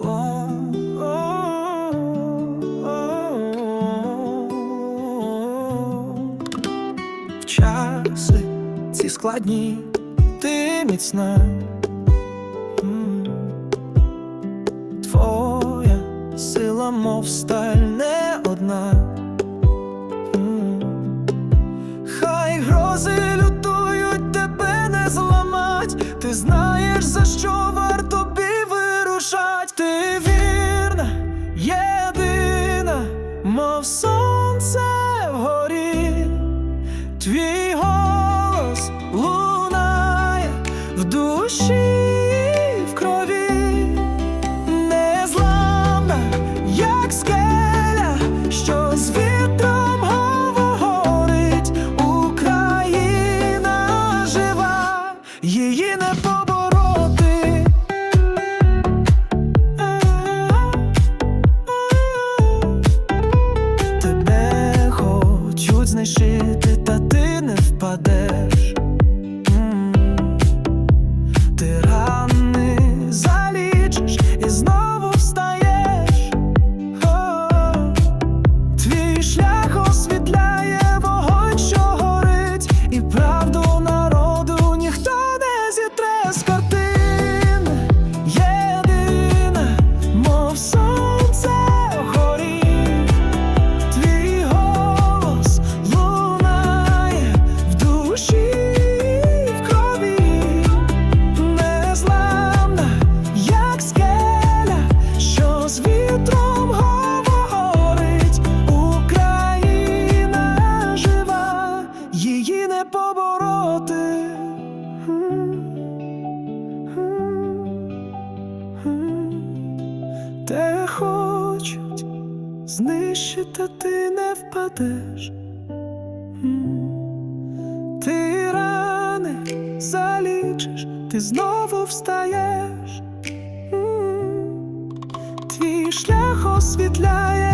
В часи ці складні, ти міцна, твоя сила, мов сталь не одна, хай грози лютують тебе не зламать, ти знаєш за що. сонце вгорі твій. Те хочуть. Знищити ти не впадеш, ти рани залічиш, ти знову встаєш, твій шлях освітляє.